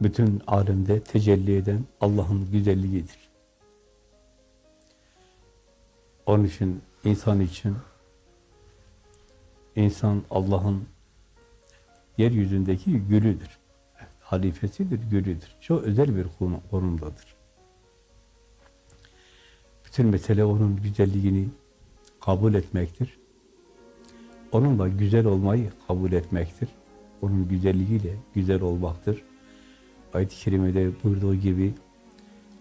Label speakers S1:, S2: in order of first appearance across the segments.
S1: bütün alemde tecelli eden Allah'ın güzelliğidir. Onun için insan için insan Allah'ın yeryüzündeki gülüdür. Halifesidir, gülüdür. Çok özel bir konu- konumdadır. Bütün mesele onun güzelliğini kabul etmektir. Onunla güzel olmayı kabul etmektir. Onun güzelliğiyle güzel olmaktır. Ayet-i Kerime'de buyurduğu gibi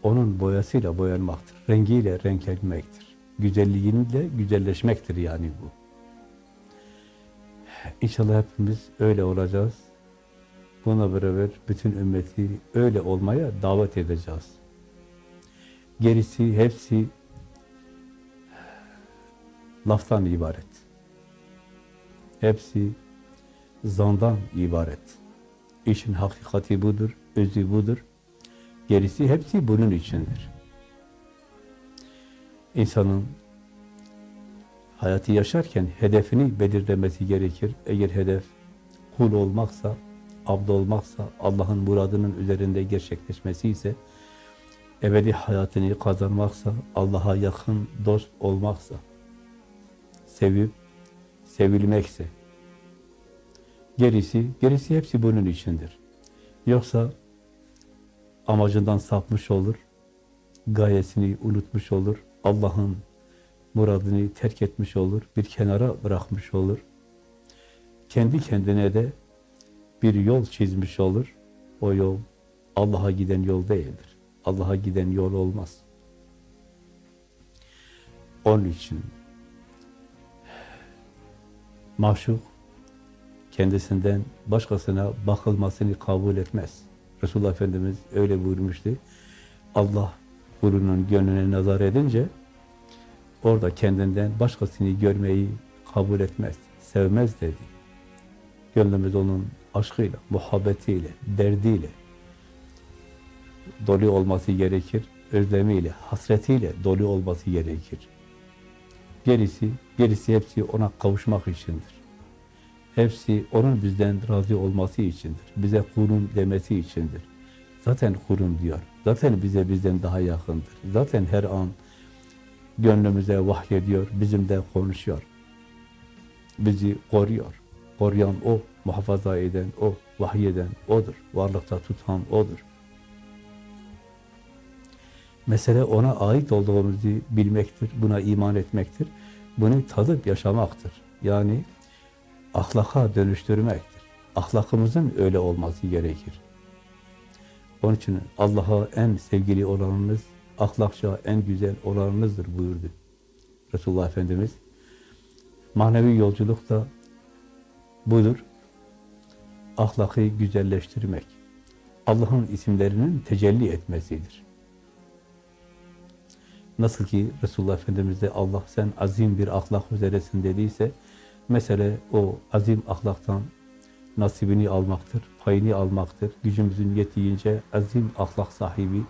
S1: onun boyasıyla boyanmaktır. Rengiyle renklenmektir. Güzelliğiyle güzelleşmektir yani bu. İnşallah hepimiz öyle olacağız. Buna beraber bütün ümmeti öyle olmaya davet edeceğiz. Gerisi hepsi laftan ibaret. Hepsi zandan ibaret. İşin hakikati budur, özü budur. Gerisi hepsi bunun içindir. İnsanın hayatı yaşarken hedefini belirlemesi gerekir. Eğer hedef kul olmaksa, abd olmaksa, Allah'ın muradının üzerinde gerçekleşmesi ise, ebedi hayatını kazanmaksa, Allah'a yakın dost olmaksa, sevip, sevilmekse, gerisi, gerisi hepsi bunun içindir. Yoksa amacından sapmış olur, gayesini unutmuş olur, Allah'ın muradını terk etmiş olur, bir kenara bırakmış olur. Kendi kendine de bir yol çizmiş olur. O yol Allah'a giden yol değildir. Allah'a giden yol olmaz. Onun için maşuk kendisinden başkasına bakılmasını kabul etmez. Resulullah Efendimiz öyle buyurmuştu. Allah kulunun gönlüne nazar edince orada kendinden başkasını görmeyi kabul etmez, sevmez dedi. Gönlümüz onun aşkıyla, muhabbetiyle, derdiyle dolu olması gerekir. Özlemiyle, hasretiyle dolu olması gerekir. Gerisi, gerisi hepsi ona kavuşmak içindir. Hepsi onun bizden razı olması içindir. Bize kulum demesi içindir. Zaten kulum diyor. Zaten bize bizden daha yakındır. Zaten her an gönlümüze vahyediyor, bizimle konuşuyor. Bizi koruyor. Koruyan O, muhafaza eden O, vahyeden O'dur. Varlıkta tutan O'dur. Mesele ona ait olduğumuzu bilmektir, buna iman etmektir. Bunu tadıp yaşamaktır. Yani ahlaka dönüştürmektir. Ahlakımızın öyle olması gerekir. Onun için Allah'a en sevgili olanınız, ahlakça en güzel olanınızdır buyurdu. Resulullah Efendimiz. Manevi yolculuk da budur. Ahlakı güzelleştirmek. Allah'ın isimlerinin tecelli etmesidir. Nasıl ki Resulullah Efendimiz de Allah sen azim bir ahlak üzeresin dediyse, mesele o azim ahlaktan nasibini almaktır, payını almaktır. Gücümüzün yettiğince azim ahlak sahibi,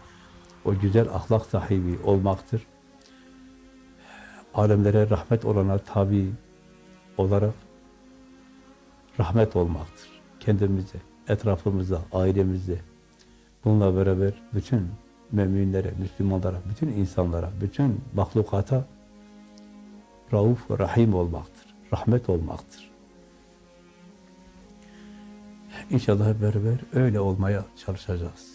S1: o güzel ahlak sahibi olmaktır. Alemlere rahmet olana tabi olarak rahmet olmaktır. Kendimize, etrafımıza, ailemize, bununla beraber bütün müminlere, Müslümanlara, bütün insanlara, bütün mahlukata rauf ve rahim olmaktır. Rahmet olmaktır. İnşallah beraber öyle olmaya çalışacağız.